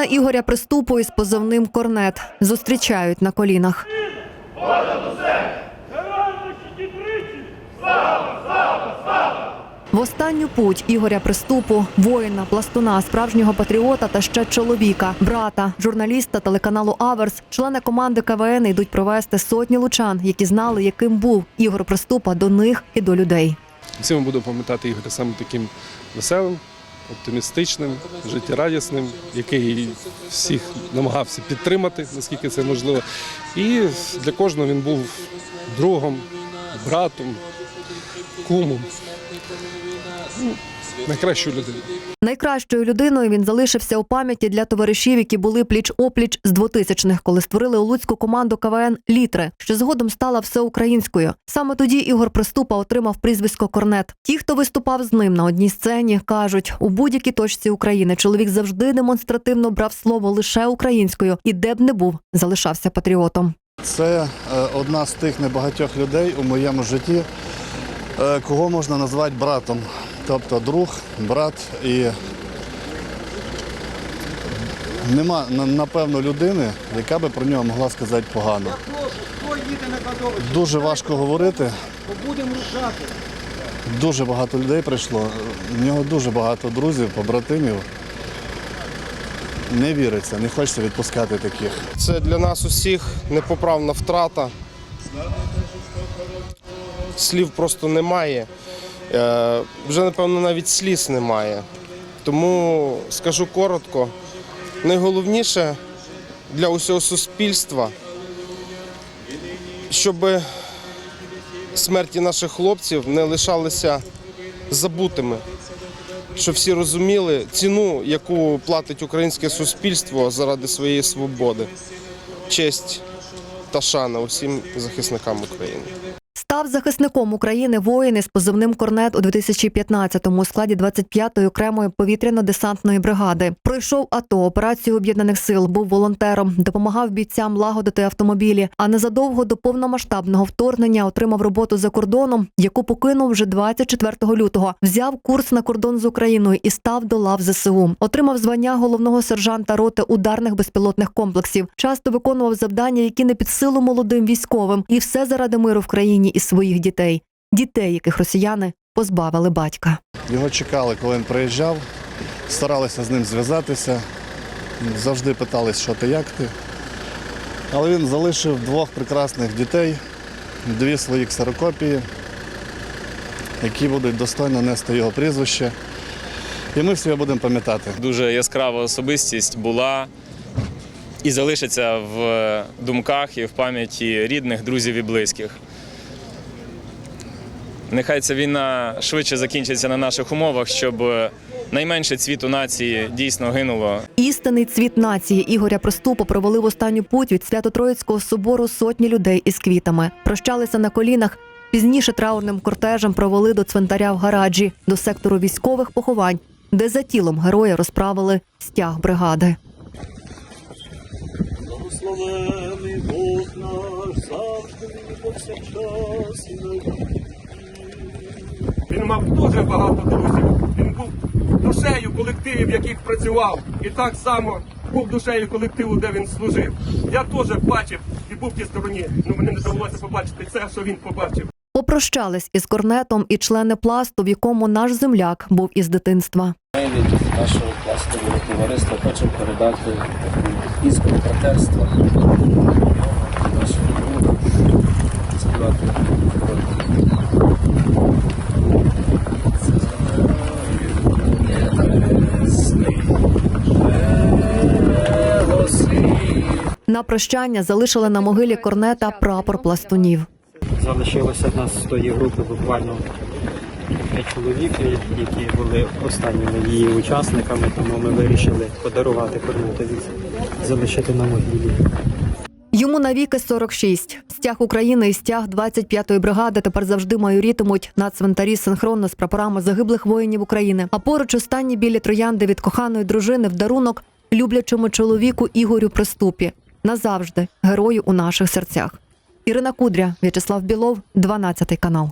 Родина Ігоря Приступу із позивним Корнет зустрічають на колінах. В останню путь Ігоря Приступу, воїна, пластуна, справжнього патріота та ще чоловіка, брата, журналіста телеканалу Аверс, члени команди КВН йдуть провести сотні лучан, які знали, яким був Ігор Приступа до них і до людей. Всі ми будемо пам'ятати Ігоря саме таким веселим, оптимістичним, життєрадісним, який всіх намагався підтримати, наскільки це можливо. І для кожного він був другом, братом, кумом. Найкращою людиною. Найкращою людиною він залишився у пам'яті для товаришів, які були пліч опліч з 2000-х, коли створили у Луцьку команду КВН Літри, що згодом стала всеукраїнською. Саме тоді Ігор Приступа отримав прізвисько Корнет. Ті, хто виступав з ним на одній сцені, кажуть, у будь-якій точці України чоловік завжди демонстративно брав слово лише українською і де б не був, залишався патріотом. Це е, одна з тих небагатьох людей у моєму житті, е, кого можна назвати братом. Тобто друг, брат і нема напевно людини, яка би про нього могла сказати погано. Дуже важко говорити. Дуже багато людей прийшло. У нього дуже багато друзів, побратимів. Не віриться, не хочеться відпускати таких. Це для нас усіх непоправна втрата. Слів просто немає. Е, Вже, напевно, навіть сліз немає. Тому скажу коротко. Найголовніше для усього суспільства, щоб смерті наших хлопців не лишалися забутими. Щоб всі розуміли ціну, яку платить українське суспільство заради своєї свободи, честь та шана усім захисникам України. Став захисником України воїн із позивним Корнет у 2015-му у складі 25-ї окремої повітряно-десантної бригади. Пройшов АТО, операцію об'єднаних сил, був волонтером, допомагав бійцям лагодити автомобілі. А незадовго до повномасштабного вторгнення отримав роботу за кордоном, яку покинув вже 24 лютого. Взяв курс на кордон з Україною і став до лав ЗСУ. Отримав звання головного сержанта роти ударних безпілотних комплексів. Часто виконував завдання, які не під силу молодим військовим, і все заради миру в країні і своїх дітей, дітей, яких росіяни позбавили батька. Його чекали, коли він приїжджав, старалися з ним зв'язатися, завжди питались, що ти, як ти. Але він залишив двох прекрасних дітей, дві свої ксерокопії, які будуть достойно нести його прізвище. І ми всі його будемо пам'ятати. Дуже яскрава особистість була і залишиться в думках і в пам'яті рідних, друзів і близьких. Нехай ця війна швидше закінчиться на наших умовах, щоб найменше цвіту нації дійсно гинуло Істинний цвіт нації Ігоря Приступу провели в останню путь від Свято-Троїцького собору сотні людей із квітами. Прощалися на колінах. Пізніше траурним кортежем провели до цвинтаря в гараджі, до сектору військових поховань, де за тілом героя розправили стяг бригади. Благословений Бог наш, завжди повсякчас і на віки. Він мав дуже багато друзів. Він був душею колективів, в яких працював. І так само був душею колективу, де він служив. Я теж бачив і був в тій стороні. Ну мені не довелося побачити це, що він побачив. Попрощались із корнетом і члени пласту, в якому наш земляк був із дитинства. Ми від нашого пластового товариства хочемо передати іскру братерства другу, співати На прощання залишили на могилі корнета прапор пластунів. Залишилося в нас з тої групи буквально п'ять чоловік, які були останніми її учасниками, тому ми вирішили подарувати Корнетові, залишити на могилі. Йому навіки 46. Стяг України і стяг 25-ї бригади тепер завжди майорітимуть на цвинтарі синхронно з прапорами загиблих воїнів України. А поруч останні білі троянди від коханої дружини в дарунок люблячому чоловіку Ігорю Приступі. Назавжди герою у наших серцях. Ірина Кудря, В'ячеслав Білов, 12 канал.